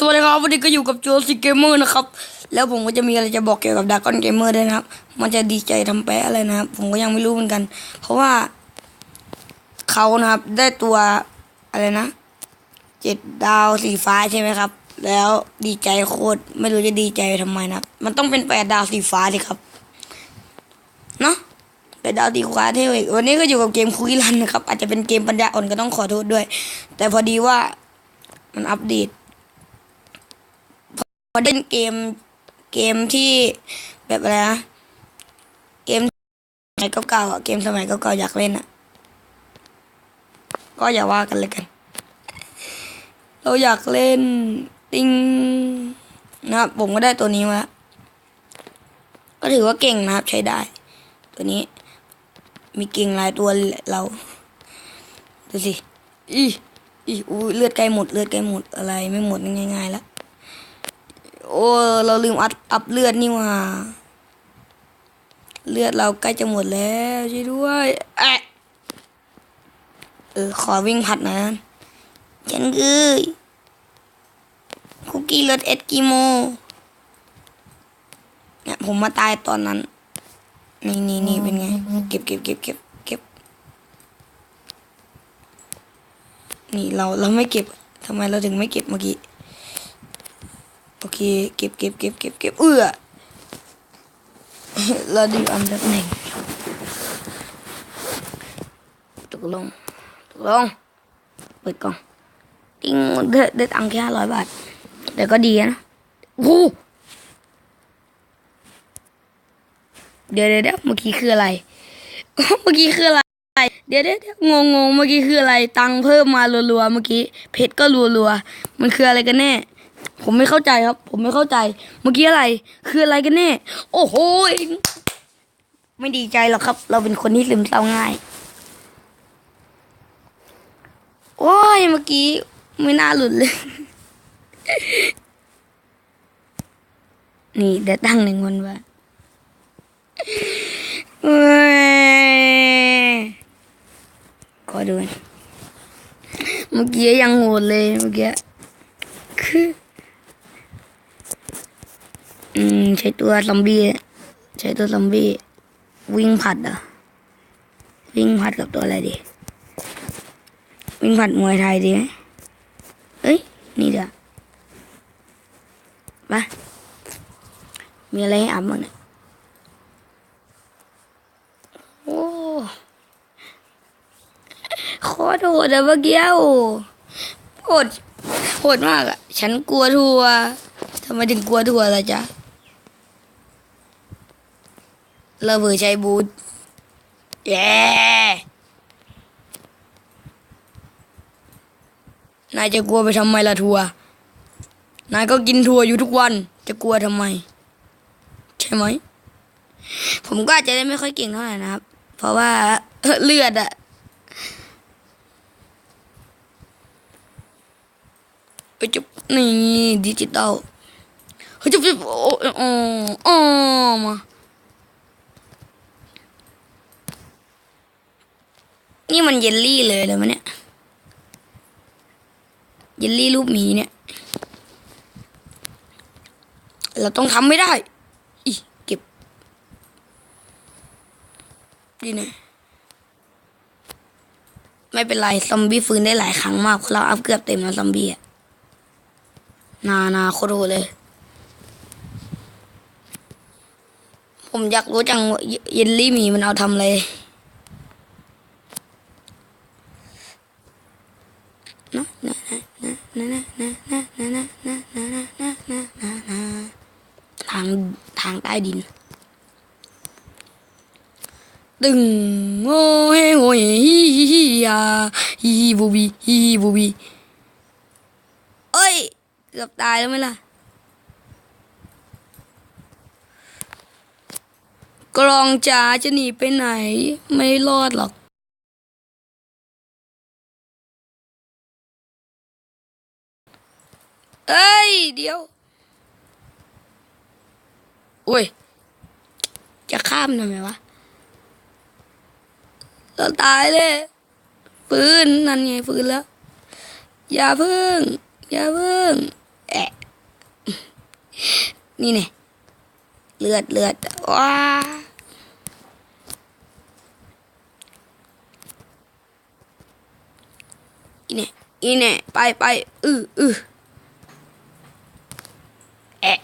สวัสดีครับวันนี้ก็อยู่กับโจซิเกมเมอร์นะครับ แล้วผมก็จะมีอะไรจะบอกเกี่ยวกับดากอนเกมเมอร์ด้วยนะครับ มันจะดีใจทำแปะอะไรนะครับ ผมก็ยังไม่รู้เหมือนกัน เพราะว่าเขานะครับได้ตัวอะไรนะเจ็ดดาวสีฟ้าใช่ไหมครับ แล้วดีใจโคตรไม่รู้จะดีใจทำไมนะครับ มันต้องเป็นแปดดาวสีฟ้าสิครับเนาะแปดดาวสีฟ้าเท่เว้ยวันนี้ก็อยู่กับเกมคุยรันนะครับ อาจจะเป็นเกมปัญญาอ่อนก็ต้องขอโทษด้วย แต่พอดีว่ามันอัปเดต พอเล่นเกมเกมที่แบบอะไรนะเกมสมัยเก่าๆอะเกมสมัยเก่าๆอยากเล่นอะ ก็อย่าว่ากันเลยกัน เราอยากเล่นติงนะครับผมก็ได้ตัวนี้มาก็ถือว่าเก่งนะครับใช้ได้ ตัวนี้ มีเก่งหลายตัวเราดูสิอีอีอู้เลือดใกล้หมดเลือดใกล้หมดอะไรไม่หมดง่ายๆแล้ว โอ้เราลืมอัพอัพเลือดนี่ว่าเลือดเราใกล้จะหมดแล้วช่วยด้วยแอะเออขอวิ่งผัดหน่อยนะฉันคือคุกกี้รสเอ็ดกิโมเนี่ยผมมาตายตอนนั้น นี่นี่นี่เป็นไง เก็บเก็บเก็บเก็บเก็บนี่เราเราไม่เก็บทำไมเราถึงไม่เก็บเมื่อกี้ เคเก็บเก็บเก็บเก็บเก็บเอื้อเราดูอันดับหนึ่งตกลงตกลงเปิดกล่องติ้งได้ได้ตังค์แค่ห้าร้อยบาทแต่ก็ดีนะโอ้โหเดี๋ยวเดี๋ยวเมื่อกี้คืออะไร เมื่อกี้คืออะไร เดี๋ยวเดี๋ยวงงงเมื่อกี้คืออะไร ตังค์เพิ่มมารัวๆ เมื่อกี้ เพชรก็รัวๆ มันคืออะไรกันแน่ ผมไม่เข้าใจครับ ผมไม่เข้าใจ เมื่อกี้อะไร คืออะไรกันแน่ โอ้โห ไม่ดีใจหรอกครับ เราเป็นคนที่ลืมเศร้าง่าย โอ้ย เมื่อกี้ไม่น่าหลุดเลย นี่เดี๋ยวตั้งหนึ่งวันว่าเอ้ยขอดูหน่อยเมื่อกี้ยังโหดเลยเมื่อกี้คือ อืม ใช้ตัวซอมบี้ใช้ตัวซอมบี้วิ่งผัดอะ วิ่งผัดกับตัวอะไรดี วิ่งผัดมวยไทยดีไหมเอ้ย นี่เด้อไปมีอะไรให้อัพบ้างเนี่ยโอ้โคตรโหดอะเมื่อกี้โอ้โหดโหดมากอะฉันกลัวทัวทำไมถึงกลัวทัวล่ะจ๊ะ ระเบิดใช้บูทเย้นายจะกลัวไปทำไมล่ะทัวร์นายก็กินทัวร์อยู่ทุกวัน จะกลัวทำไม ใช่ไหม ผมก็อาจจะได้ไม่ค่อยเก่งเท่าไหร่นะครับ เพราะว่าเลือดอะไปจุบนี่ดิจิตอลเฮ้ยจุบจุบอ้โอ้โอ้มา นี่มันเยลลี่เลยเลยวะเนี่ย เยลลี่รูปหมีเนี่ย เราต้องทำไม่ได้ อีเก็บ ดีนะ ไม่เป็นไร ซอมบี้ฟื้นได้หลายครั้งมาก เราอัพเกือบเต็มแล้วซอมบี้อะนานาโคตรเลย ผมอยากรู้จังเยเยลลี่หมีมันเอาทำอะไร ทางทางใต้ดิน ตึงโอ้เฮโอ้ยฮิฮิฮิยาฮิฮิบูบีฮิฮิบูบีเอ้ย เกือบตายแล้วไหมล่ะกลองจ๋าจะหนีไปไหน ไม่รอดหรอก เอ้ย เดี๋ยวโอ้ย จะข้ามทำไมวะเราตายเลยฟื้นนั่นไงฟื้นแล้ว อย่าพึ่ง อย่าพึ่งแอะนี่เนี่ยเลือดเลือดว้าอีเนี่ยอีเนี่ยไปไปอืออือแอะ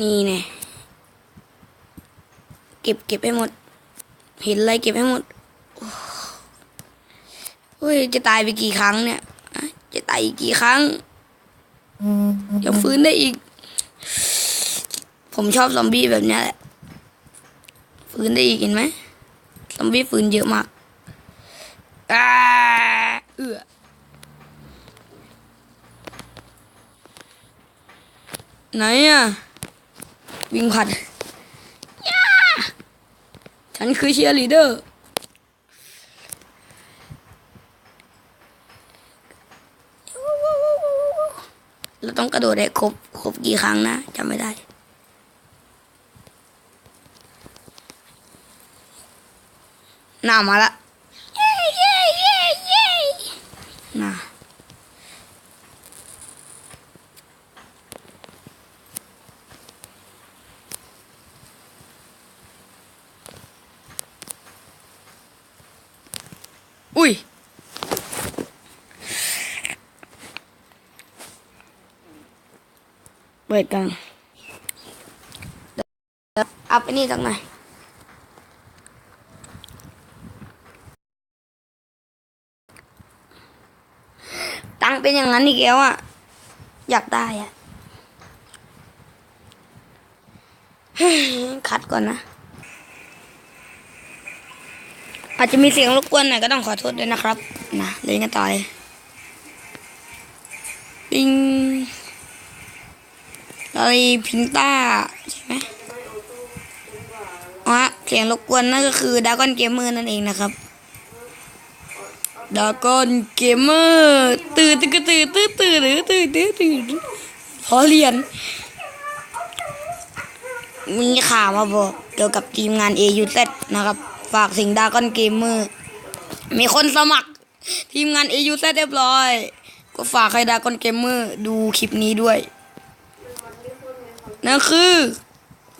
นี่เนี่ยเก็บเก็บให้หมด เห็นอะไรเก็บให้หมดเฮ้ยจะตายไปกี่ครั้งเนี่ยจะตายอีกกี่ครั้งยังฟื้นได้อีก ผมชอบซอมบี้แบบเนี้ยแหละ ฟื้นได้อีกเห็นไหมซอมบี้ฟื้นเยอะมากอาเอือไหนอะ วิ่งผัดย่าฉันคือเชียร์ลีเดอร์ เราต้องกระโดดให้ครบครบกี่ครั้งนะจำไม่ได้หน้ามาละเย้เย้เย้เย้น่าอุ้ย เปิดกันเดี๋ยวเอาไปนี่สักหนตังเป็นอย่างนั้นอีกแล้วอะ อยากได้อะคัดก่อนนะ อาจจะมีเสียงรบกวนหน่อยก็ต้องขอโทษด้วยนะครับ นะเล่นกันต่อเลย อะไรพิงต้าใช่ไหมอ๋อเสียงรบกวนนั่นก็คือดากอนเกมเมอร์นั่นเองนะครับดากอนเกมเมอร์ตื่นตื่นตื่นตื่นตื่นตื่นตื่นตื่นขอเรียนมีข่าวมาบอกเกี่ยวกับทีมงาน AUZ นะครับ ฝากสิงดากอนเกมเมอร์มีคนสมัคร ทีมงาน AUZ เรียบร้อย ก็ฝากให้ดากอนเกมเมอร์ดูคลิปนี้ด้วย นั่นคือ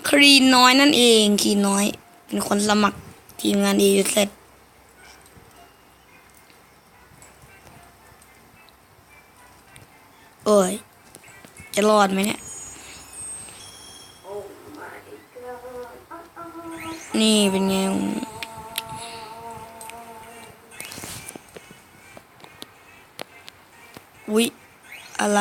ครีนน้อยนั่นเองครีนน้อย เป็นคนสมัครทีมงาน a อ z โอ้ย จะรอดไหมเนี่ย นี่เป็นไงอุ๊ยอะไร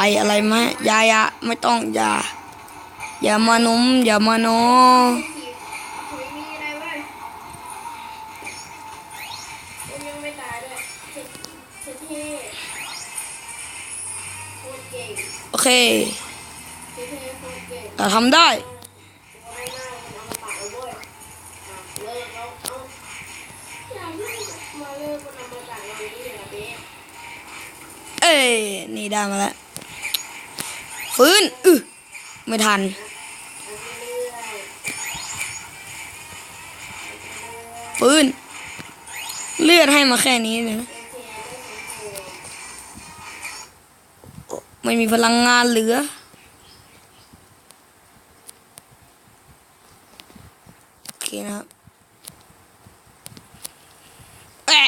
อะไรอะไรไหมยายะไม่ต้องอย่า อย่ามานุ่มอย่ามาโนโอเคเราทำได้เอ้ยนี่ได้มาแล้ว ฟื้นอือไม่ทัน ฟื้น เลือดให้มาแค่นี้เลยนะไม่มีพลังงานเหลือเคนะครับแอะ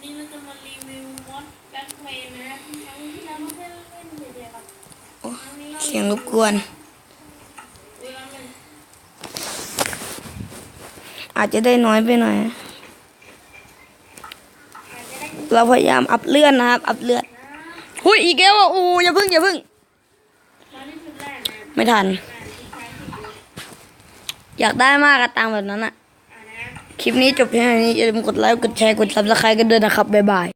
นี่เราจะมารีวิวมอสแบ็คเมย์นะครับครั้งที่แล้วเราไม่ได้เล่นเลยครับ โอ้เสียงรบกวนเวลามันอาจจะได้น้อยไปหน่อย เราพยายามอัพเลื่อนนะครับ อัพเลือดหุยอีกแล้วอะอู้อย่าพึ่งอย่าพึ่ง ไม่ทัน อยากได้มากอะตังค์แบบนั้นอะอ่านะคลิปนี้จบเพียงเท่านี้อย่าลืมกดไลค์ กดแชร์ กดซับสไครต์กันด้วยนะครับ บ๊ายบาย